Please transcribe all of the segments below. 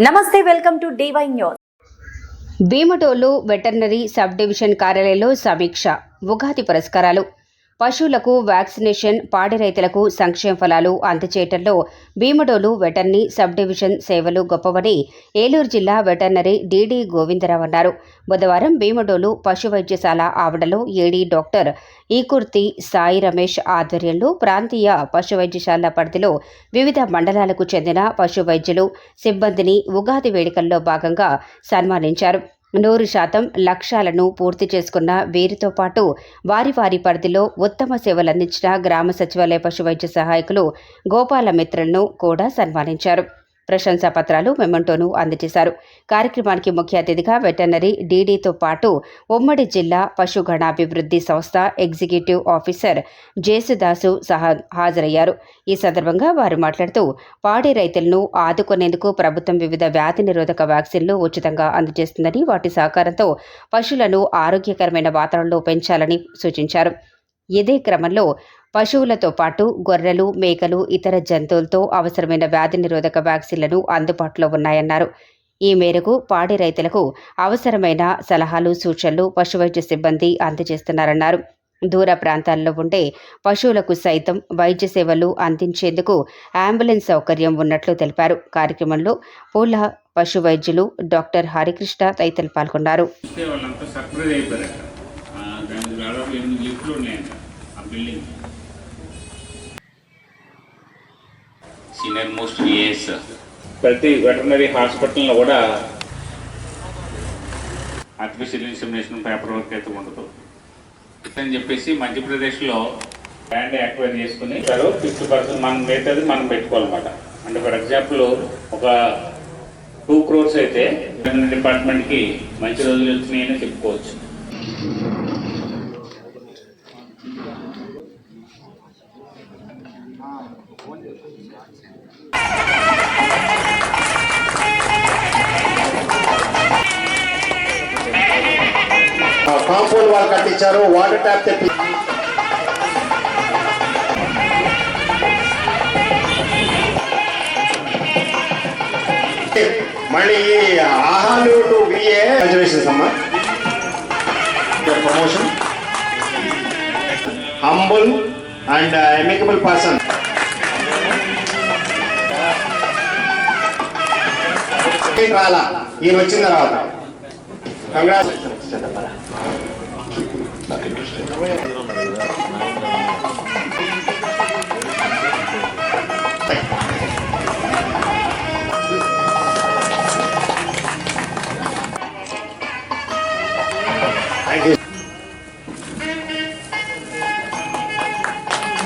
నమస్తే welcome to DY news. Bhimadolu veterinary sub division కార్యాలయంలో సమీక్ష ఉగాది పురస్కారాలు. పశువులకు వ్యాక్సినేషన్ పాడి రైతులకు సంక్షేమ ఫలాలు అందచేయటంలో భీమడోలు వెటర్నరీ సబ్ డివిజన్ సేవలు గొప్పవని ఏలూరు జిల్లా వెటర్నరీ డీడీ గోవిందరావు అన్నారు. బుధవారం భీమడోలు పశు వైద్యశాల ఆవడలో ఏడీ డాక్టర్ ఈకుర్తి సాయి రమేష్ ఆధ్వర్యంలో ప్రాంతీయ పశు వైద్యశాల పరిధిలో వివిధ మండలాలకు చెందిన పశు వైద్యులు సిబ్బందిని ఉగాది వేడుకల్లో భాగంగా సన్మానించారు. నూరు శాతం లక్ష్యాలను పూర్తి చేసుకున్న వీరితో పాటు వారి వారి పరిధిలో ఉత్తమ సేవలందించిన గ్రామ సచివాలయ పశు వైద్య సహాయకులు గోపాలమిత్రులను కూడా సన్మానించారు. ప్రశంసా పత్రాలు మెమంటోను అందజేశారు. కార్యక్రమానికి ముఖ్య అతిథిగా వెటర్నరీ డీడీతో పాటు ఉమ్మడి జిల్లా పశుగణాభివృద్ధి సంస్థ ఎగ్జిక్యూటివ్ ఆఫీసర్ జేసుదాసు సహా హాజరయ్యారు. ఈ సందర్భంగా వారు మాట్లాడుతూ పాడి రైతులను ఆదుకునేందుకు ప్రభుత్వం వివిధ వ్యాధి నిరోధక వ్యాక్సిన్లు ఉచితంగా అందజేస్తుందని వాటి సహకారంతో పశువులను ఆరోగ్యకరమైన వాతావరణంలో పెంచాలని సూచించారు. ఇదే క్రమంలో పశువులతో పాటు గొర్రెలు మేకలు ఇతర జంతువులతో అవసరమైన వ్యాధి నిరోధక వ్యాక్సిన్లను అందుబాటులో ఉన్నాయన్నారు. ఈ మేరకు పాడి రైతులకు అవసరమైన సలహాలు సూచనలు పశువైద్య సిబ్బంది అందజేస్తున్నారన్నారు. దూర ప్రాంతాల్లో ఉండే పశువులకు సైతం వైద్య సేవలు అందించేందుకు అంబులెన్స్ సౌకర్యం ఉన్నట్లు తెలిపారు. కార్యక్రమంలో పూల పశు వైద్యులు డాక్టర్ హరికృష్ణ తదితరులు పాల్గొన్నారు. దాదాపు ఎనిమిది లిఫ్ట్లు ఉన్నాయంట ఆ బిల్డింగ్ సీనియర్ మోస్ట్ విఏఎస్ ప్రతి వెటర్నరీ హాస్పిటల్లో కూడా ఆర్టిఫిషియల్ ఇన్సమినేషన్ పేపర్ వర్క్ అయితే ఉండదు. అని చెప్పేసి మధ్యప్రదేశ్లో ల్యాండ్ యాక్వైర్ చేసుకుని ఫిఫ్టీ పర్సెంట్ మనం మిగతాది మనం పెట్టుకోవాలన్నమాట. అంటే ఫర్ ఎగ్జాంపుల్ ఒక టూ క్రోర్స్ అయితే డిపార్ట్మెంట్కి మంచి రోజులు వచ్చినాయని చెప్పుకోవచ్చు. కాంపౌండ్ వాల్ కట్టించారు వాటర్ ట్యాప్ తెప్పి మళ్ళీ ఈ ఆహాలు టు బిఏ కంజర్వేషన్స్ అమ్మా promotion humble and amicable person రాలా. ఈయన వచ్చిన తర్వాత. Congratulation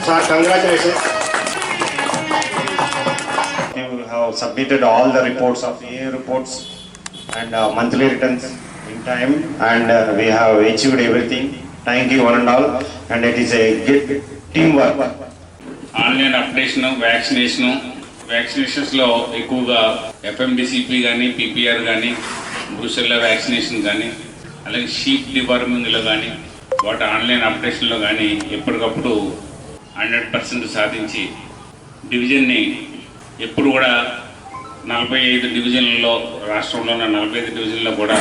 sir you. Have submitted all the reports of AA reports and uh, monthly returns in time and uh, we have achieved everything. Thank you one and all and it is a good teamwork. Online updation vaccination వ్యాక్సినేషన్స్లో ఎక్కువగా FMDCP కానీ PPR కానీ Brucella vaccination కానీ అలాగే sheep డిపార్ట్మెంట్లో కానీ వాటి online అప్డేషన్లో కానీ ఎప్పటికప్పుడు హండ్రెడ్ పర్సెంట్ సాధించి డివిజన్ని ఎప్పుడు కూడా నలభై ఐదు డివిజన్లలో రాష్ట్రంలో ఉన్న నలభై ఐదు డివిజన్లో కూడా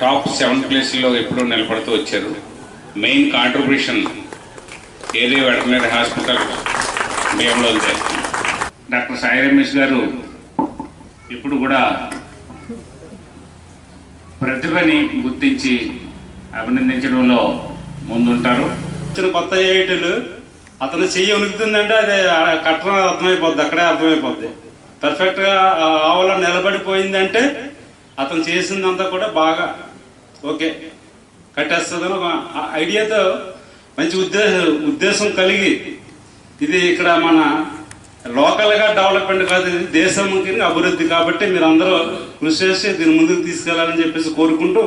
టాప్ సెవెన్ ప్లేస్లో ఎప్పుడూ నిలబడుతూ వచ్చారు. Main contribution area veterinary hospital భీమలో doctor Sai Ramesh గారు ఇప్పుడు కూడా ప్రతిభని గుర్తించి అభినందించడంలో ముందుంటారు. వచ్చిన కొత్త ఏఐటీలు అతను చెయ్యి ఉనుకుతుందంటే అది కట్టడం అర్థమైపోద్ది అక్కడే అర్థమైపోద్ది. పర్ఫెక్ట్గా ఆవలో నిలబడిపోయిందంటే అతను చేసిందంతా కూడా బాగా ఓకే. కట్టేస్తుందని ఒక ఐడియాతో మంచి ఉద్దేశం ఉద్దేశం కలిగి ఇది ఇక్కడ మన లోకల్గా డెవలప్మెంట్ కాదు ఇది దేశంకి అభివృద్ధి కాబట్టి మీరు అందరూ కృషి చేసి దీన్ని ముందుకు తీసుకెళ్ళాలని చెప్పేసి కోరుకుంటూ